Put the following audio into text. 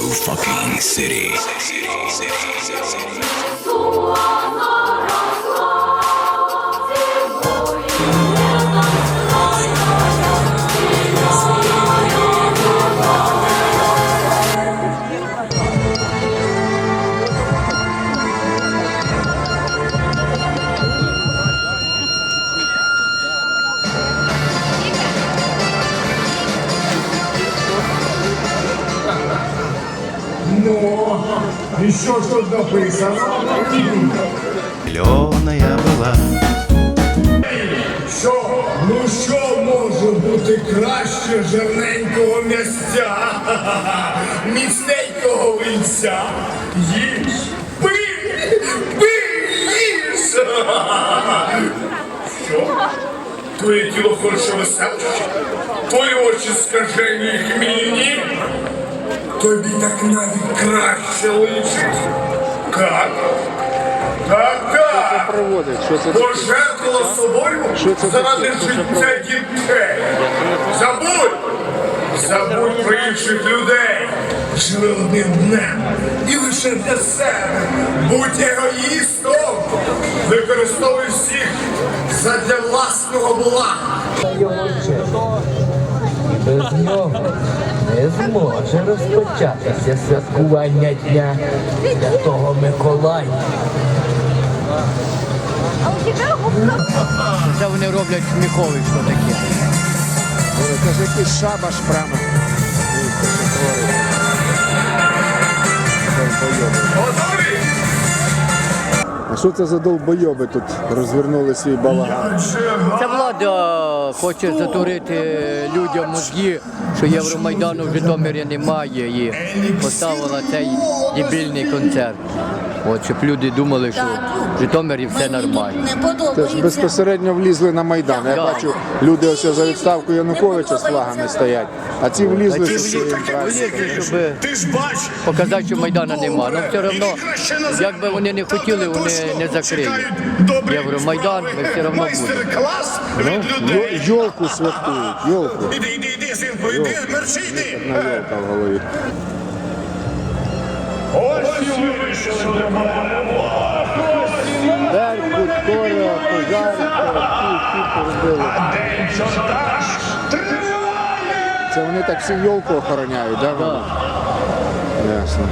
Radio fucking city. city, city, city Ну, і що ж тут написано? Зеленая была. Що? Ну що може бути краще жирненького м'ястя? Міцненького винця? Їж! Пий! Пий! Їж! Що? Твоє тіло хоче веселище? Твої очі скажені і хмільні? Тобі так навіть краще личить. Так? Так, так. проводить? Що це Пожертвувала собою Що це заради життя дітей. Забудь! Забудь про інших людей. Живи одним днем. І лише для себе. Будь егоїстом. Використовуй всіх задля власного блага. без нього не зможе розпочатися святкування Дня Святого Миколая. Це вони роблять сміховий, що таке. Кажи, якийсь шабаш прямо. Що це за долбойоби тут розвернули свій балаган? Ця влада хоче затурити людям мозги, що Євромайдану в Житомирі немає і поставила цей дебільний концерт. От, щоб люди думали, що в Житомирі все нормально. Теж безпосередньо влізли на Майдан. Я бачу, люди ось за відставку Януковича з флагами стоять. А ці А влізли, ті щоб влізли, праздником. влізли, щоб Ти ж показати, що Майдана нема. Ну все одно, як би вони не хотіли, вони не закриють. Євромайдан, ми все одно будемо. Йолку святкують, йолку. Іди, іди, іди, синку, іди, мерчи, йди. Йолка в голові. Ось і вийшов до. Беркут, Коля, Пожарка, всі, всі поробили. День чортаж триває. Це вони так всю йолку охороняють, так? Да? Ясно.